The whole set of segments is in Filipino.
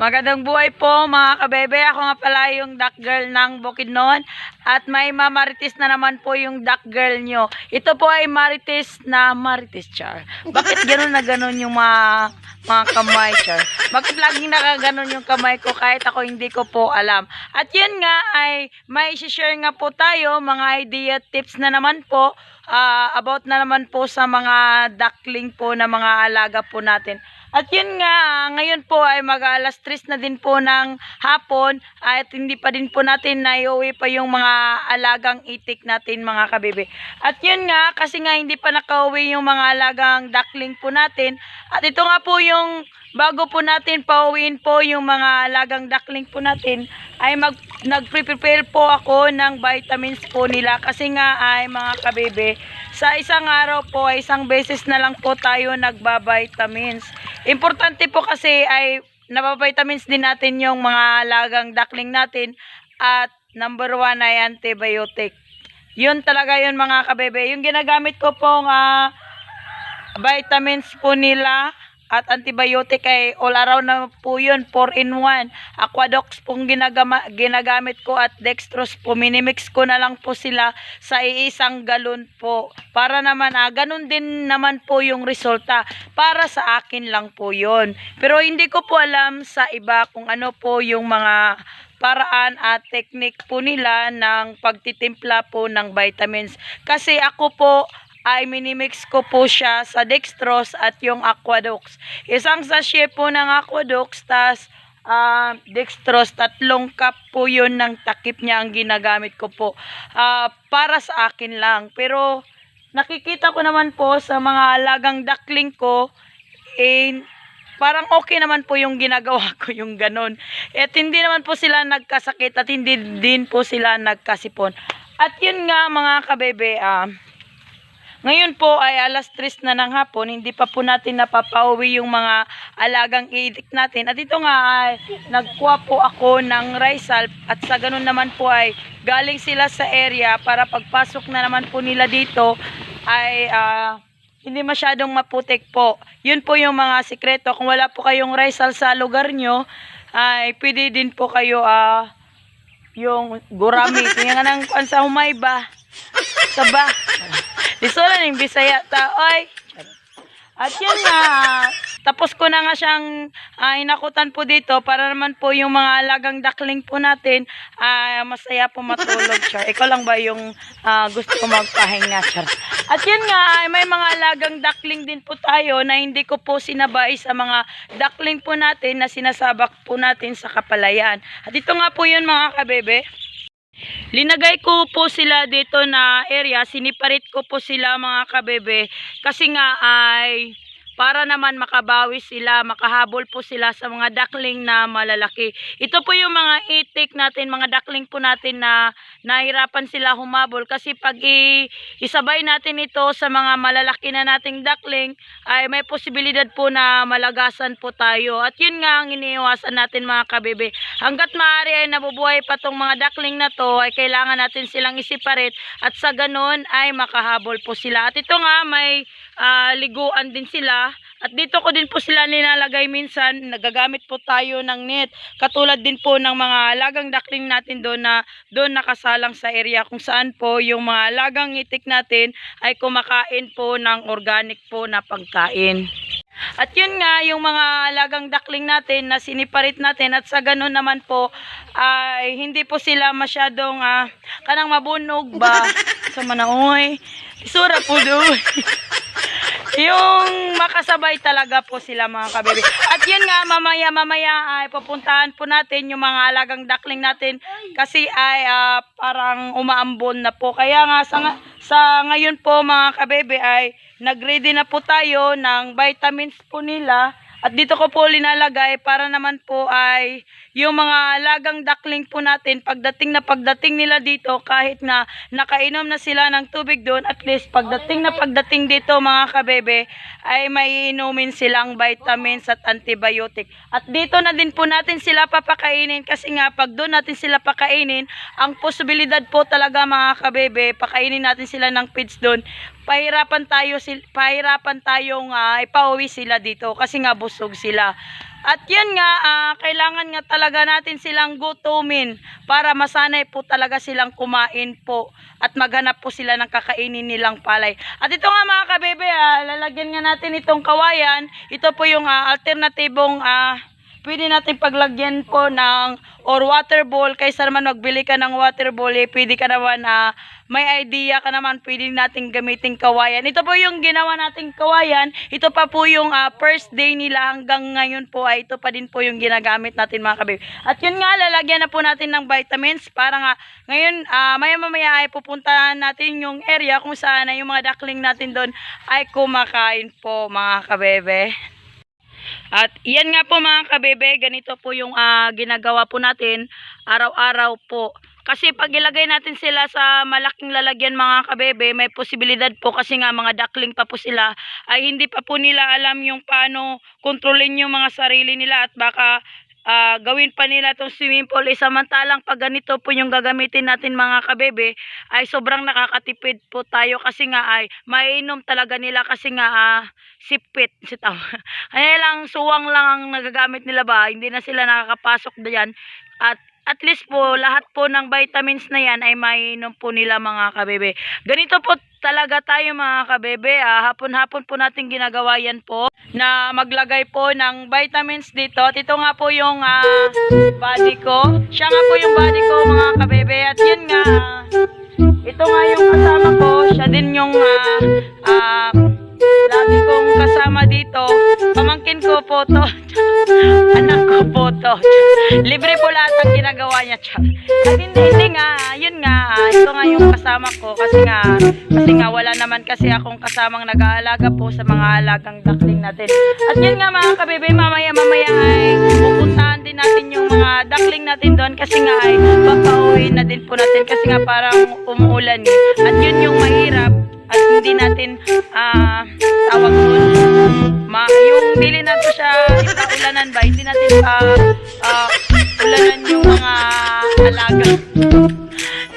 Magandang buhay po mga kabebe. Ako nga pala yung duck girl ng Bukidnon. At may mamarites na naman po yung duck girl nyo. Ito po ay marites na marites char. Bakit gano'n na gano'n yung mga, mga kamay char? Bakit laging nakaganon yung kamay ko kahit ako hindi ko po alam? At yun nga ay may share nga po tayo mga idea tips na naman po ah, about na naman po sa mga duckling po na mga alaga po natin. At yun nga, ngayon po ay mag alas 3 na din po ng hapon at hindi pa din po natin naiuwi pa yung mga alagang itik natin mga kabibi. At yun nga, kasi nga hindi pa nakauwi yung mga alagang duckling po natin. At ito nga po yung bago po natin pauwiin po yung mga alagang duckling po natin ay mag nagpre-prepare po ako ng vitamins po nila kasi nga ay mga kabebe sa isang araw po ay isang beses na lang po tayo nagba-vitamins. Importante po kasi ay nababitamins din natin yung mga alagang duckling natin at number one ay antibiotic. Yun talaga yun mga kabebe. Yung ginagamit ko pong ah, vitamins po nila at antibiotic ay all around na po yun, 4 in 1. Aquadox pong ginagama, ginagamit ko at dextrose po, minimix ko na lang po sila sa iisang galon po. Para naman, ah, ganun din naman po yung resulta. Para sa akin lang po yun. Pero hindi ko po alam sa iba kung ano po yung mga paraan at technique po nila ng pagtitimpla po ng vitamins. Kasi ako po ay minimix ko po siya sa dextrose at yung aquadox. Isang sachet po ng aquadox, tas ah, dextrose, tatlong cup po yun ng takip niya ang ginagamit ko po. Ah, para sa akin lang. Pero nakikita ko naman po sa mga alagang duckling ko, eh, parang okay naman po yung ginagawa ko yung ganun. At hindi naman po sila nagkasakit at hindi din po sila nagkasipon. At yun nga mga kabebe, ah, ngayon po ay alas 3 na ng hapon, hindi pa po natin napapauwi yung mga alagang idik natin. At ito nga ay nagkuha po ako ng Rizal at sa ganun naman po ay galing sila sa area para pagpasok na naman po nila dito ay ah, hindi masyadong maputik po. Yun po yung mga sikreto. Kung wala po kayong Rizal sa lugar nyo, ay pwede din po kayo ah, yung gurami. Tingnan nga ng kwan sa humay ba? Sa ba? Lisola ng Bisaya ta, oy. At yun nga, tapos ko na nga siyang ah, inakutan po dito para naman po yung mga alagang duckling po natin ah, masaya po matulog, Char. Ikaw lang ba yung ah, gusto ko magpahinga, Char? At yun nga, ay may mga alagang duckling din po tayo na hindi ko po sinabay sa mga duckling po natin na sinasabak po natin sa kapalayan. At ito nga po yun mga kabebe. Linagay ko po sila dito na area, siniparit ko po sila mga kabebe kasi nga ay para naman makabawi sila, makahabol po sila sa mga duckling na malalaki. Ito po yung mga itik natin, mga duckling po natin na nahirapan sila humabol kasi pag isabay natin ito sa mga malalaki na nating duckling ay may posibilidad po na malagasan po tayo. At yun nga ang iniiwasan natin mga kabebe. Hanggat maaari ay nabubuhay pa tong mga duckling na to ay kailangan natin silang isiparit at sa ganun ay makahabol po sila. At ito nga may ah, liguan din sila at dito ko din po sila nilalagay minsan nagagamit po tayo ng net katulad din po ng mga alagang duckling natin doon na doon nakasalang sa area kung saan po yung mga alagang itik natin ay kumakain po ng organic po na pagkain. At yun nga, yung mga alagang duckling natin na siniparit natin at sa ganun naman po ay hindi po sila masyadong ah, kanang mabunog ba sa manaoy. Isura po doon. yung makasabay talaga po sila mga kabebe. At yun nga, mamaya mamaya ay pupuntahan po natin yung mga alagang duckling natin kasi ay ah, parang umaambon na po. Kaya nga sa, sa ngayon po mga kabebe ay nagready na po tayo ng vitamins po nila. At dito ko po linalagay para naman po ay yung mga alagang duckling po natin, pagdating na pagdating nila dito, kahit na nakainom na sila ng tubig doon, at least pagdating na pagdating dito mga kabebe, ay may inumin silang vitamins at antibiotic. At dito na din po natin sila papakainin kasi nga pag doon natin sila pakainin, ang posibilidad po talaga mga kabebe, pakainin natin sila ng feeds doon, pahirapan tayo sil pahirapan tayong ah, ipauwi sila dito kasi nga busog sila. At yun nga, ah, kailangan nga talaga natin silang gutumin para masanay po talaga silang kumain po at maghanap po sila ng kakainin nilang palay. At ito nga mga kabebe, ah, lalagyan nga natin itong kawayan. Ito po yung ah, alternatibong ah, pwede natin paglagyan po ng or water bowl. Kaysa naman magbili ka ng water bowl eh, pwede ka naman ah, may idea ka naman pwede nating gamitin kawayan. Ito po yung ginawa nating kawayan. Ito pa po yung ah, first day nila hanggang ngayon po ay ito pa din po yung ginagamit natin mga kabib at yun nga lalagyan na po natin ng vitamins para nga ngayon ah, maya mamaya ay pupuntahan natin yung area kung saan ay yung mga duckling natin doon ay kumakain po mga kabebe at yan nga po mga kabebe, ganito po yung ah, ginagawa po natin araw-araw po. Kasi pag ilagay natin sila sa malaking lalagyan mga kabebe, may posibilidad po kasi nga mga duckling pa po sila ay hindi pa po nila alam yung paano kontrolin yung mga sarili nila at baka ah, gawin pa nila itong swimming pool. Eh, samantalang pag ganito po yung gagamitin natin mga kabebe, ay sobrang nakakatipid po tayo kasi nga ay mainom talaga nila kasi nga ah, sipit. Sitaw. Kaya lang suwang lang ang nagagamit nila ba, hindi na sila nakakapasok diyan. At at least po lahat po ng vitamins na yan ay mainom po nila mga kabebe. Ganito po talaga tayo mga kabebe. Ah, hapon-hapon po natin ginagawa yan po na maglagay po ng vitamins dito. At ito nga po yung ah, body ko. Siya nga po yung body ko mga kabebe. At yun nga, ito nga yung kasama ko. Siya din yung ah, ah, lagi kong kasama dito. Pamangkin ko po to. Anak ko po to. Libre po lahat ang ginagawa niya. At hindi, hindi nga, yun nga, ito nga yung kasama ko. Kasi nga, kasi nga wala naman kasi akong kasamang nag-aalaga po sa mga alagang duckling natin. At yun nga mga kabebe, mamaya mamaya ay pupuntahan din natin yung mga duckling natin doon kasi nga ay papauwi na din po natin kasi nga parang umuulan eh. At yun yung mahirap at hindi natin ah tawag doon. Ma yung dili na to siya ulanan ba? Hindi natin pa ah, ulanan yung mga alaga.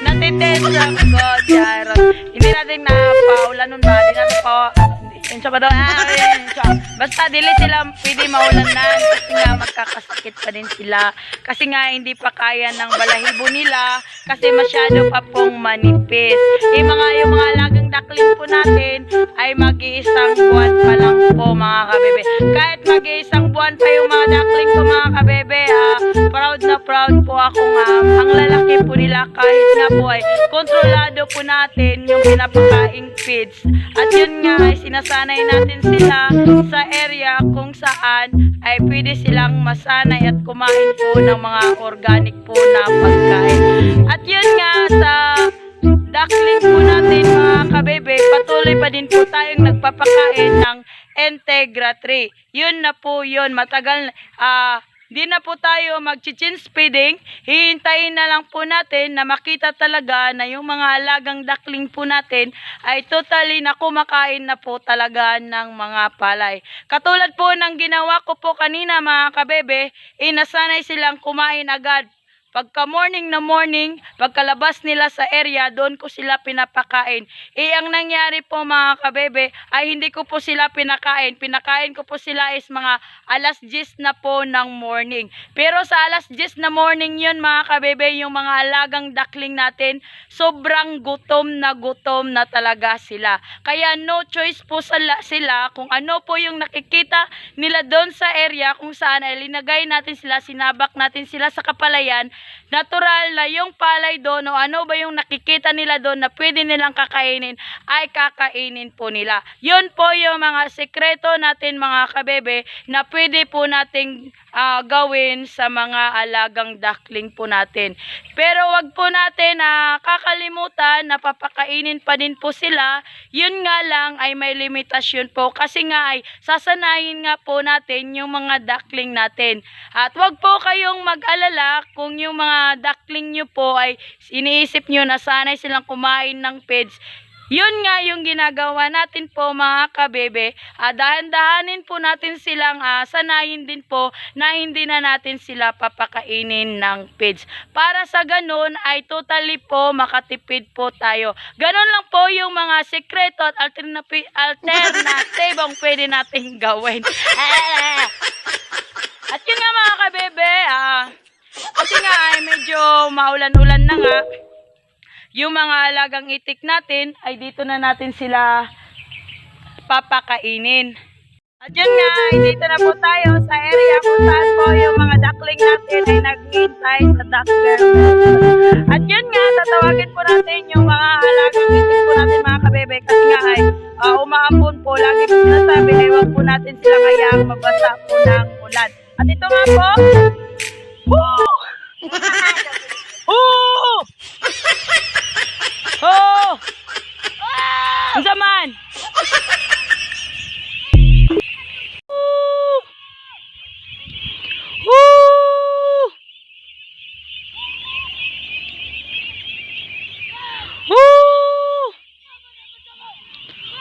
Natitest lang ko Jaron hindi natin na paulanon ba? Hindi natin pa yun ba daw ah yun basta dili sila pwede maulanan kasi nga magkakasakit pa din sila. Kasi nga hindi pa kaya ng balahibo nila kasi masyado pa pong manipis. Eh mga yung mga alagang duckling po natin ay mag-iisang buwan pa lang po mga kabebe. Kahit mag-iisang buwan pa yung mga duckling ko mga kabebe ah, proud na proud po ako nga. Ang lalaki po nila kahit nga po ay kontrolado po natin yung pinapakaing feeds at yun nga ay sinasanay natin sila sa area kung saan ay pwede silang masanay at kumain po ng mga organic po na pagkain. At yun nga sa duckling po natin mga kabebe, patuloy pa din po tayong nagpapakain ng Integra 3. Yun na po yun, matagal, ah, di na po tayo mag-chin speeding, hihintayin na lang po natin na makita talaga na yung mga alagang duckling po natin ay totally na kumakain na po talaga ng mga palay. Katulad po ng ginawa ko po kanina mga kabebe, inasanay silang kumain agad Pagka morning na morning, pagkalabas nila sa area, doon ko sila pinapakain. Eh, ang nangyari po mga kabebe, ay hindi ko po sila pinakain. Pinakain ko po sila is mga alas 10 na po ng morning. Pero sa alas 10 na morning yun mga kabebe, yung mga alagang duckling natin, sobrang gutom na gutom na talaga sila. Kaya no choice po sila, sila kung ano po yung nakikita nila doon sa area kung saan ay linagay natin sila, sinabak natin sila sa kapalayan, natural na yung palay doon o ano ba yung nakikita nila doon na pwede nilang kakainin ay kakainin po nila. Yun po yung mga sekreto natin mga kabebe na pwede po nating ah, gawin sa mga alagang duckling po natin. Pero wag po natin na kakalimutan na papakainin pa din po sila. Yun nga lang ay may limitasyon po kasi nga ay sasanayin nga po natin yung mga duckling natin. At wag po kayong mag-alala kung yung mga duckling nyo po ay iniisip nyo na sanay silang kumain ng peds. Yun nga yung ginagawa natin po mga kabebe. Ah, dahan-dahanin po natin silang ah, sanayin din po na hindi na natin sila papakainin ng peds. Para sa ganun ay totally po makatipid po tayo. Ganun lang po yung mga sekreto at alternative, alternative ang pwede nating gawin. At yun nga mga kabebe, ah, kasi nga ay medyo maulan-ulan na nga. Yung mga alagang itik natin ay dito na natin sila papakainin. At yun nga, dito na po tayo sa area kung saan po yung mga duckling natin ay naghihintay sa duck girl. At yun nga, tatawagin po natin yung mga alagang itik po natin mga kabebe kasi nga ay uh, umaambon po. Lagi po sinasabi ay wag po natin sila kayang mabasa po ng ulan. At ito nga po, Woo! Woo! Oh! Ang saman! Woo! Woo! Woo!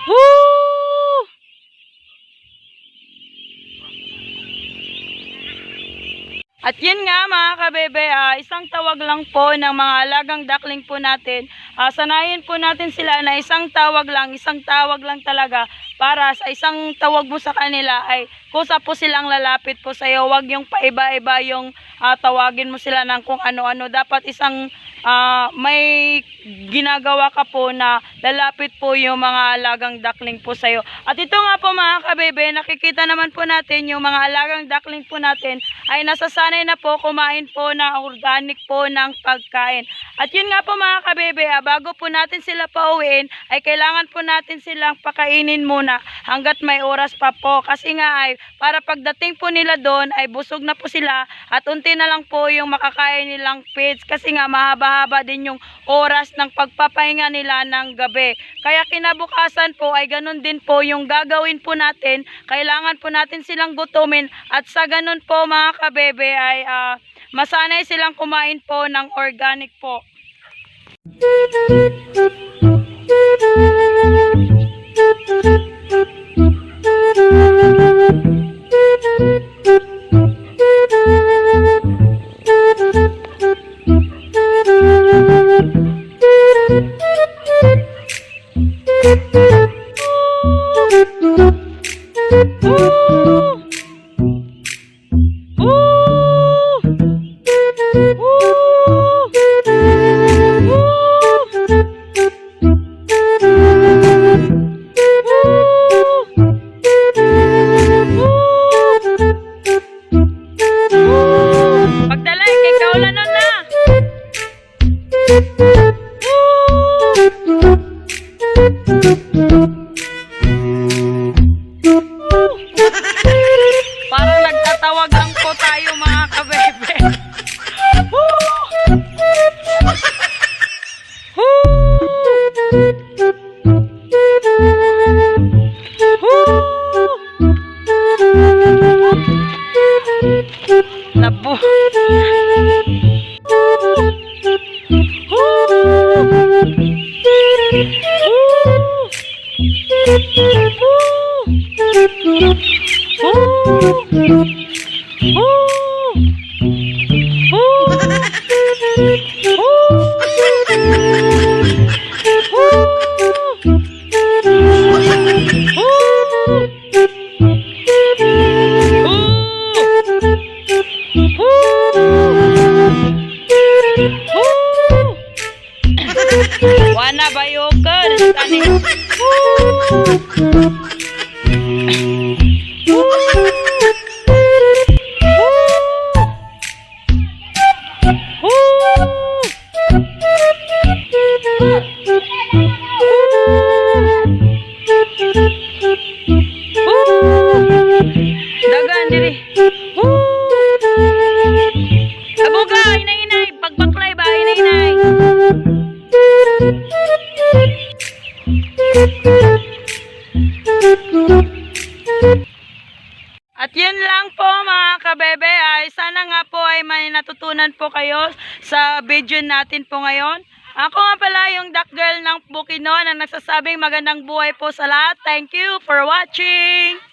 Woo! At yun nga mga kabebe, ah, isang tawag lang po ng mga alagang duckling po natin. Ah, sanayin po natin sila na isang tawag lang, isang tawag lang talaga para sa isang tawag mo sa kanila ay kusa po silang lalapit po sa iyo. Huwag yung paiba-iba yung ah, tawagin mo sila ng kung ano-ano. Dapat isang ah, may ginagawa ka po na lalapit po yung mga alagang duckling po sa iyo. At ito nga po mga kabebe, nakikita naman po natin yung mga alagang duckling po natin ay nasasanay na po kumain po na organic po ng pagkain. At yun nga po mga kabebe, ah, bago po natin sila pauwiin, ay kailangan po natin silang pakainin muna hanggat may oras pa po. Kasi nga ay para pagdating po nila doon ay busog na po sila at unti na lang po yung makakain nilang feeds kasi nga mahaba-haba din yung oras ng pagpapahinga nila ng gabi. Kaya kinabukasan po ay ganun din po yung gagawin po natin. Kailangan po natin silang gutumin at sa ganun po mga kabebe ay ah, masanay silang kumain po ng organic po. Woo! Woo! Thank you. Wana bayokal tani. Dagan video natin po ngayon. Ako nga pala yung duck girl ng Bukidnon na nagsasabing magandang buhay po sa lahat. Thank you for watching!